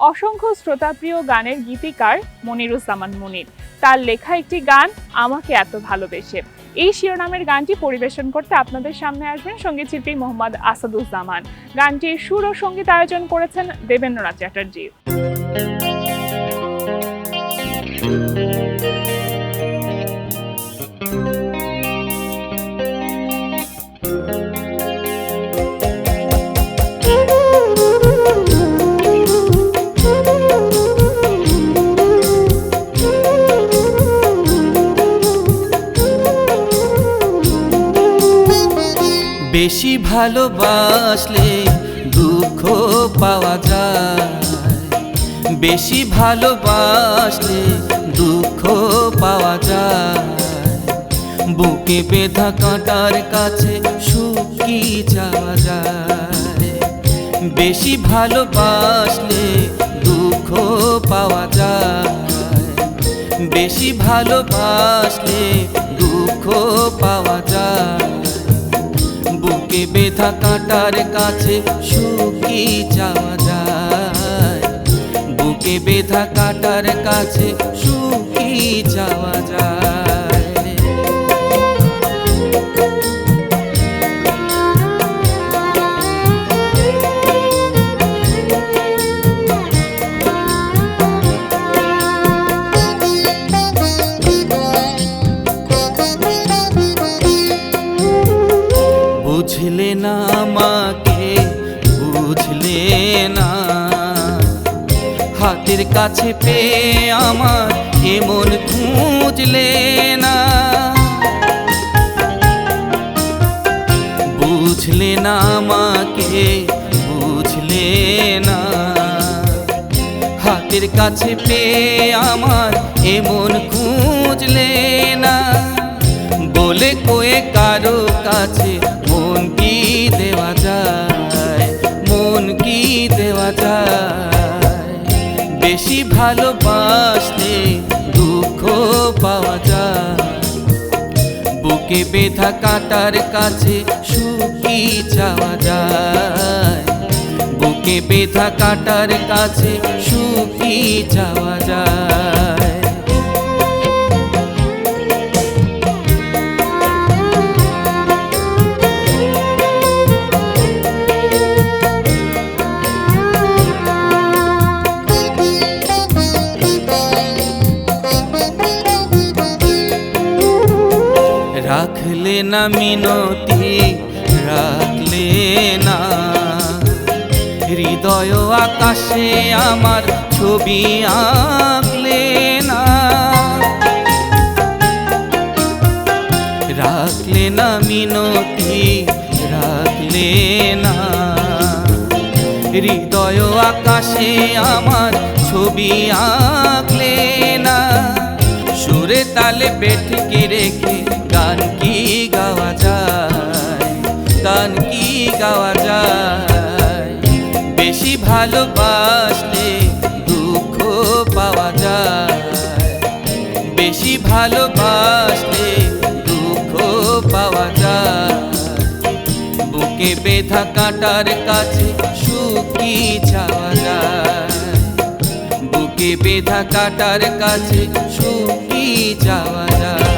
অসংখ্য শ্রোতাপ্রিয় গানের গীতিকার মনিরুজ্জামান মনির। তার লেখা একটি গান আমাকে এত ভালোবেসে। এই শিরোনামের গানটি পরিবেশন করতে আপনাদের সামনে আসবেন সংগীত শিল্পী মোহাম্মদ আসাদুজ্জামান। গানটির সুর ও সংগীত আয়োজন করেছেন দেবেন্দ্রনাথ চ্যাটার্জি। বেশি ভালোবাসলে দুঃখ পাওয়া যায়। বেশি ভালোবাসলে দুঃখ পাওয়া যায়। বুকে বেঁধা কাঁটার কাছে সুখী যাওয়া যায়। বেশি ভালোবাসলে দুঃখ পাওয়া যায়। বেশি ভালোবাসলে বেথা কাটার কাছে সুখী যাওয়া যায় বুকে বেথা কাটার কাছে সুখী যাওয়া যায় হাতের কাছে পেয়ে আমার এমন খুঁজলে না। বুঝলে না আমাকে, বুঝলে না। হাতের কাছে পেয়ে আমার এমন ভালোবাসলে দুঃখ পাওয়া যায়। বুকে বেথা কাটার কাছে সুখী চাওয়া যায়। বুকে বেথা কাটার কাছে সুখী চাওয়া যায়। রাখলে না মিনতি, রাখলে না। হৃদয় আকাশে আমার ছবি আঁকলে না। রাখলে না মিনতি, রাখলে না। হৃদয় আকাশে আমার ছবি আঁকলে তালে পেটকে রেখে গান কি গাওয়া যায়? গান কি গাওয়া যায়? বেশি ভালোবাসলে দুঃখ পাওয়া যায়। বেশি ভালোবাসলে দুঃখ পাওয়া যায়। বুকে বেঁধা কাঁটার কাছে সুখী চাওয়া যায়। বেঁধা কাটার কাছে শুকিয়ে যাওয়া যায়।